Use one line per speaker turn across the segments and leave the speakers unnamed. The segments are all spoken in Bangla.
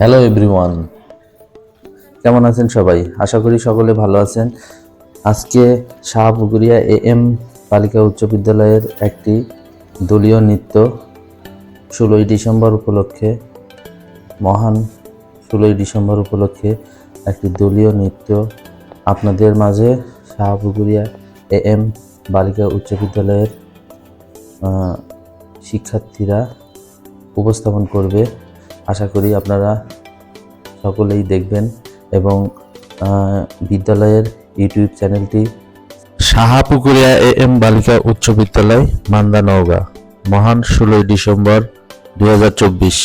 হ্যালো এভরিওয়ান কেমন আছেন সবাই? আশা করি সকলে ভালো আছেন। আজকে শাহপুকুরিয়া এ এম বালিকা উচ্চ বিদ্যালয়ের একটি দলীয় নৃত্য ষোলোই ডিসেম্বর উপলক্ষে, মহান ষোলোই ডিসেম্বর উপলক্ষে একটি দলীয় নৃত্য আপনাদের মাঝে শাহপুকুরিয়া এ এম বালিকা উচ্চ বিদ্যালয়ের শিক্ষার্থীরা উপস্থাপন করবে। আশা করি আপনারা সকলেই দেখবেন এবং বিদ্যালয়ের ইউটিউব চ্যানেলটি সাহাপুকুরিয়া এ এম বালিকা উচ্চ বিদ্যালয়, মান্দা নওগাঁ, মহান ষোলোই ডিসেম্বর দু হাজার চব্বিশ।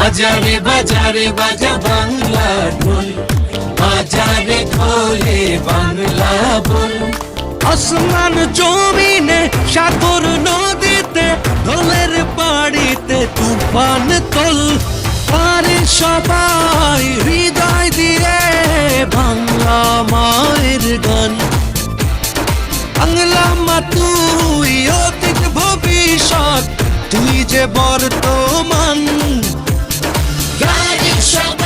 বাজারে বাজারে, বাজা বাংলা ঢোল। বাজারে খোলে বাংলা বল। আসমান জমিনে সাগর নদীতে দোলের পাড়িতে তুফান তোল। পারে সবাই হৃদয় দিয়ে বাংলা মায়ের গান। বাংলা মা, তুই অতীত ভবিষ্যৎ, তুই যে বর্তমান। shout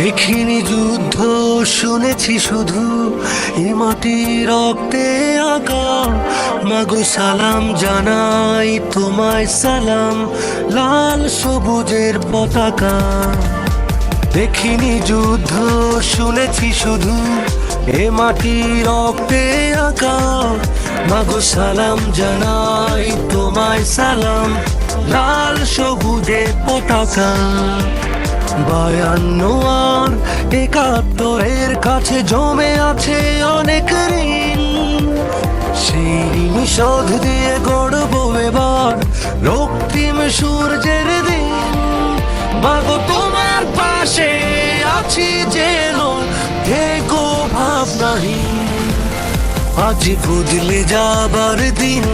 দেখিনি যুদ্ধ, শুনেছি শুধু এ মাটি রক্তে আঁকা। মাগো সালাম জানাই, তোমায় সালাম, লাল সবুজের পতাকা। দেখিনি যুদ্ধ, শুনেছি শুধু এ মাটি রক্তে আঁকা। মাগো সালাম জানাই, তোমায় সালাম, লাল সবুজের পতাকা। বায়ান্ন আর একাত্তরের কাছে জমে আছে অনেক ঋণ। সেই শোধ দিয়ে গড়ব এবার রক্তিম সূর্যের দিন। মাগো তোমার পাশে আছি যেন থেকো ভাবনাহীন আজ বদলে যাবার দিন,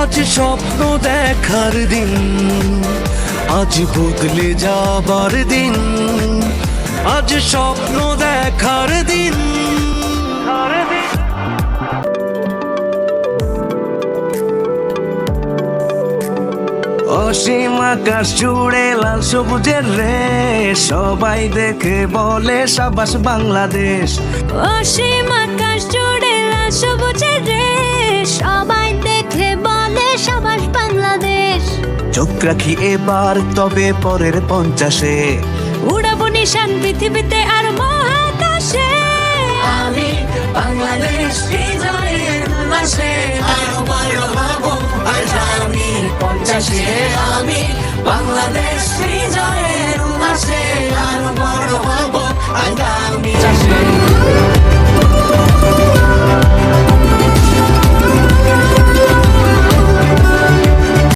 আজ স্বপ্ন দেখার দিন। আজ বদলে যাবার দিন, আজ স্বপ্ন দেখার দিন।
অসীম আকাশ জুড়ে লাল সবুজের রে সবাই দেখে বলে সাবাস বাংলাদেশ।
অসীম আকাশ জুড়ে লাল সবুজের রেশ, সবাই দেখে বলে
চোখ রাখি এবার তবে পরের পঞ্চাশে।
উড়াবো নিশান পৃথিবীতে আর মহাকাশে।
আমি বাংলাদেশ বিজয়ের আরও বড় হব আগামী পঞ্চাশে। আমি বাংলাদেশ বিজয়ের আরও বড় হব আগামী